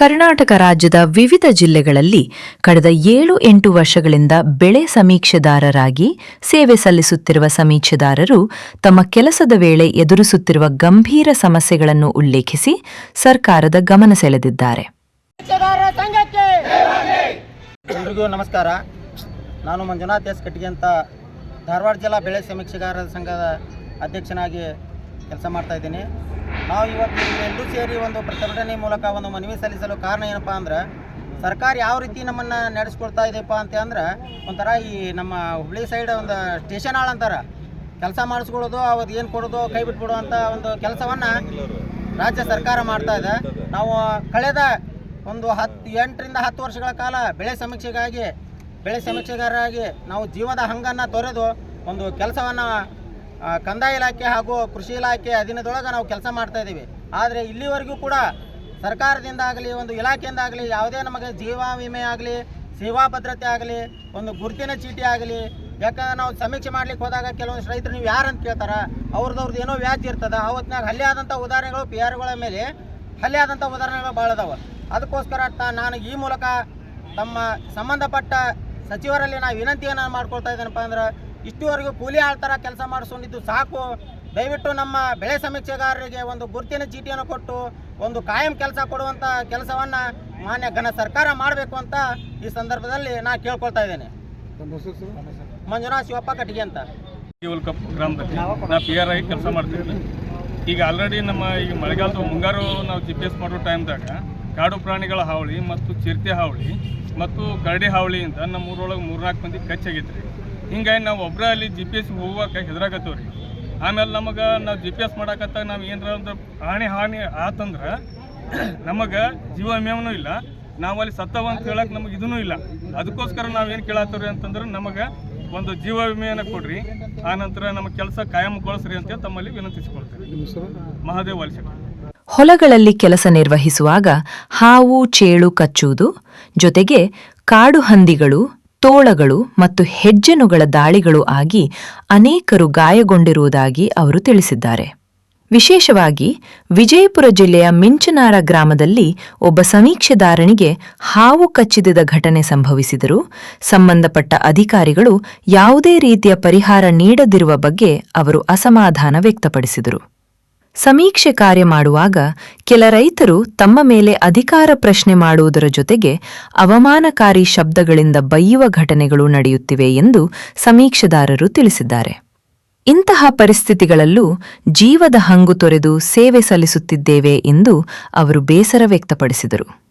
ಕರ್ನಾಟಕ ರಾಜ್ಯದ ವಿವಿಧ ಜಿಲ್ಲೆಗಳಲ್ಲಿ ಕಳೆದ ಏಳು ಎಂಟು ವರ್ಷಗಳಿಂದ ಬೆಳೆ ಸಮೀಕ್ಷೆದಾರರಾಗಿ ಸೇವೆ ಸಲ್ಲಿಸುತ್ತಿರುವ ಸಮೀಕ್ಷೆದಾರರು ತಮ್ಮ ಕೆಲಸದ ವೇಳೆ ಎದುರಿಸುತ್ತಿರುವ ಗಂಭೀರ ಸಮಸ್ಯೆಗಳನ್ನು ಉಲ್ಲೇಖಿಸಿ ಸರ್ಕಾರದ ಗಮನ ಸೆಳೆದಿದ್ದಾರೆ. ಎಲ್ರಿಗೂ ನಮಸ್ಕಾರ. ನಾನು ಮಂಜುನಾಥ್ ಎಸ್. ಕಟ್ಟಿಗೆ ಅಂತ ಧಾರವಾಡ ಜಿಲ್ಲಾ ಬೆಳೆ ಸಮೀಕ್ಷೆಗಾರರ ಸಂಘದ ಅಧ್ಯಕ್ಷನಾಗಿ ಕೆಲಸ ಮಾಡ್ತಾ ಇದ್ದೀನಿ. ನಾವು ಇವತ್ತು ಎಲ್ಲರೂ ಸೇರಿ ಒಂದು ಪ್ರತಿಭಟನೆ ಮೂಲಕ ಒಂದು ಮನವಿ ಸಲ್ಲಿಸಲು ಕಾರಣ ಏನಪ್ಪ ಅಂದ್ರೆ, ಸರ್ಕಾರ ಯಾವ ರೀತಿ ನಮ್ಮನ್ನು ನಡೆಸ್ಕೊಳ್ತಾ ಇದೆಯಪ್ಪ ಅಂತ ಅಂದ್ರೆ, ಒಂಥರ ಈ ನಮ್ಮ ಹುಬ್ಳಿ ಸೈಡ್ ಒಂದು ಸ್ಟೇಷನ್ ಹಾಳ ಅಂತಾರೆ. ಕೆಲಸ ಮಾಡಿಸ್ಕೊಳ್ಳೋದು, ಅವತ್ತು ಏನು ಕೊಡೋದು, ಕೈ ಬಿಟ್ಬಿಡೋ ಅಂತ ಒಂದು ಕೆಲಸವನ್ನು ರಾಜ್ಯ ಸರ್ಕಾರ ಮಾಡ್ತಾ ಇದೆ. ನಾವು ಕಳೆದ ಒಂದು ಹತ್ತು, ಎಂಟರಿಂದ ಹತ್ತು ವರ್ಷಗಳ ಕಾಲ ಬೆಳೆ ಸಮೀಕ್ಷೆಗಾಗಿ, ಬೆಳೆ ಸಮೀಕ್ಷೆಗಾರರಾಗಿ ನಾವು ಜೀವದ ಹಂಗನ್ನು ತೊರೆದು ಒಂದು ಕೆಲಸವನ್ನು ಕಂದಾಯ ಇಲಾಖೆ ಹಾಗೂ ಕೃಷಿ ಇಲಾಖೆ ಅಧೀನದೊಳಗೆ ನಾವು ಕೆಲಸ ಮಾಡ್ತಾ ಇದ್ದೀವಿ. ಆದರೆ ಇಲ್ಲಿವರೆಗೂ ಕೂಡ ಸರ್ಕಾರದಿಂದ ಆಗಲಿ, ಒಂದು ಇಲಾಖೆಯಿಂದ ಆಗಲಿ, ಯಾವುದೇ ನಮಗೆ ಜೀವ ವಿಮೆ ಆಗಲಿ, ಸೇವಾ ಭದ್ರತೆ ಆಗಲಿ, ಒಂದು ಗುರುತಿನ ಚೀಟಿ ಆಗಲಿ ಯಾಕಂದ್ರೆ ನಾವು ಸಮೀಕ್ಷೆ ಮಾಡ್ಲಿಕ್ಕೆ ಹೋದಾಗ ಕೆಲವೊಂದು ರೈತರು ನೀವು ಯಾರು ಅಂತ ಕೇಳ್ತಾರ ಅವ್ರದ್ದು ಏನೋ ವ್ಯಾಜ್ಯ ಇರ್ತದೆ, ಅವತ್ತಿನಾಗ ಹಲ್ಲೆ ಆದಂಥ ಉದಾಹರಣೆಗಳು ಪಿ ಆರ್ಗಳ ಮೇಲೆ ಹಲ್ಲೆ ಆದಂಥ ಉದಾಹರಣೆಗಳು ಭಾಳ ಅದಾವ. ಅದಕ್ಕೋಸ್ಕರ ನಾನು ಈ ಮೂಲಕ ತಮ್ಮ ಸಂಬಂಧಪಟ್ಟ ಸಚಿವರಲ್ಲಿ ನಾವು ವಿನಂತಿಯನ್ನು ಮಾಡ್ಕೊಳ್ತಾ ಇದ್ದೇನಪ್ಪ ಅಂದ್ರೆ ಇಷ್ಟುವರೆಗೂ ಕೂಲಿ ಆಳ್ತರ ಕೆಲಸ ಮಾಡಿಸ್ಕೊಂಡಿದ್ದು ಸಾಕು. ದಯವಿಟ್ಟು ನಮ್ಮ ಬೆಳೆ ಸಮೀಕ್ಷೆಗಾರರಿಗೆ ಒಂದು ಗುರುತಿನ ಚೀಟಿಯನ್ನು ಕೊಟ್ಟು ಒಂದು ಕಾಯಂ ಕೆಲಸ ಕೊಡುವಂಥ ಕೆಲಸವನ್ನು ಮಾನ್ಯ ಘನ ಸರ್ಕಾರ ಮಾಡಬೇಕು ಅಂತ ಈ ಸಂದರ್ಭದಲ್ಲಿ ನಾ ಕೇಳ್ಕೊಳ್ತಾ ಇದ್ದೇನೆ. ಮಂಜುನಾಥ್ ಶಿವಪ್ಪ ಕಟ್ಟಿಗೆ ಅಂತ. ಕೇವಲ ಕಪ್ ಗ್ರಾಮದಲ್ಲಿ. ನಾ ಪಿ ಆರ್ ಆಗಿ ಕೆಲಸ ಮಾಡ್ತಿದ್ವಿ ಈಗ ಆಲ್ರೆಡಿ ನಮ್ಮ ಈಗ ಮಳೆಗಾಲದ ಮುಂಗಾರು ನಾವು ಜಿ ಪಿ ಎಸ್ ಮಾಡೋ ಟೈಮ್ದಾಗ ಕಾಡು ಪ್ರಾಣಿಗಳ ಹಾವಳಿ ಮತ್ತು ಚಿರತೆ ಹಾವಳಿ ಮತ್ತು ಕರಡಿ ಹಾವಳಿಯಿಂದ ನಮ್ಮ ಊರೊಳಗೆ ಮೂರ್ನಾಲ್ಕು ಮಂದಿ ಕಚ್ಚಾಗೈತ್ರಿ ಹಿಂಗಾಗಿ ನಾವು ಒಬ್ಬರೇ ಅಲ್ಲಿ ಜಿ ಪಿ ಎಸ್ ಹೆದರಾಕತ್ತೇವೆ ರೀ ಆಮೇಲೆ ನಮಗೆ ನಾವು ಜಿ ಪಿ ಎಸ್ ಮಾಡಕತ್ತಾಗ ನಾವು ಏನಾರ ಒಂದು ಹಾನಿ ಹಾನಿ ಆತಂದ್ರೆ ನಮಗೆ ಜೀವ ವಿಮೆನೂ ಇಲ್ಲ. ನಾವು ಅಲ್ಲಿ ಸತ್ತವ ಅಂತ ಹೇಳಕ್ಕೆ ನಮಗೆ ಇದೂ ಇಲ್ಲ. ಅದಕ್ಕೋಸ್ಕರ ನಾವು ಏನು ಕೇಳತ್ತವ್ರಿ ಅಂತಂದ್ರೆ ನಮಗೆ ಒಂದು ಜೀವ ವಿಮೆಯನ್ನು ಕೊಡ್ರಿ. ಆ ನಂತರ ನಮ್ಮ ಕೆಲಸ ಕಾಯಂಗೊಳಿಸ್ರಿ ಅಂತ ತಮ್ಮಲ್ಲಿ ವಿನಂತಿಸಿಕೊಳ್ತೀವಿ ಮಹಾದೇವ್ ವಾಲ್ಶೆಟ್ಟಿ ಹೊಲಗಳಲ್ಲಿ ಕೆಲಸ ನಿರ್ವಹಿಸುವಾಗ ಹಾವು ಚೇಳು ಕಚ್ಚುವುದು ಜೊತೆಗೆ ಕಾಡು ಹಂದಿಗಳು ತೋಳಗಳು ಮತ್ತು ಹೆಜ್ಜೆನುಗಳ ದಾಳಿಗಳು ಆಗಿ ಅನೇಕರು ಗಾಯಗೊಂಡಿರುವುದಾಗಿ ಅವರು ತಿಳಿಸಿದ್ದಾರೆ. ವಿಶೇಷವಾಗಿ ವಿಜಯಪುರ ಜಿಲ್ಲೆಯ ಮಿಂಚನಾರ ಗ್ರಾಮದಲ್ಲಿ ಒಬ್ಬ ಸಮೀಕ್ಷೆದಾರನಿಗೆ ಹಾವು ಕಚ್ಚಿದ ಘಟನೆ ಸಂಭವಿಸಿದರೂ ಸಂಬಂಧಪಟ್ಟ ಅಧಿಕಾರಿಗಳು ಯಾವುದೇ ರೀತಿಯ ಪರಿಹಾರ ನೀಡದಿರುವ ಬಗ್ಗೆ ಅವರು ಅಸಮಾಧಾನ ವ್ಯಕ್ತಪಡಿಸಿದರು. ಸಮೀಕ್ಷೆ ಕಾರ್ಯ ಮಾಡುವಾಗ ಕೆಲ ರೈತರು ತಮ್ಮ ಮೇಲೆ ಅಧಿಕಾರ ಪ್ರಶ್ನೆ ಮಾಡುವುದರ ಜೊತೆಗೆ ಅವಮಾನಕಾರಿ ಶಬ್ದಗಳಿಂದ ಬೈಯುವ ಘಟನೆಗಳು ನಡೆಯುತ್ತಿವೆ ಎಂದು ಸಮೀಕ್ಷೆದಾರರು ತಿಳಿಸಿದ್ದಾರೆ. ಇಂತಹ ಪರಿಸ್ಥಿತಿಗಳಲ್ಲೂ ಜೀವದ ಹಂಗು ತೊರೆದು ಸೇವೆ ಸಲ್ಲಿಸುತ್ತಿದ್ದೇವೆ ಎಂದು ಅವರು ಬೇಸರ ವ್ಯಕ್ತಪಡಿಸಿದರು.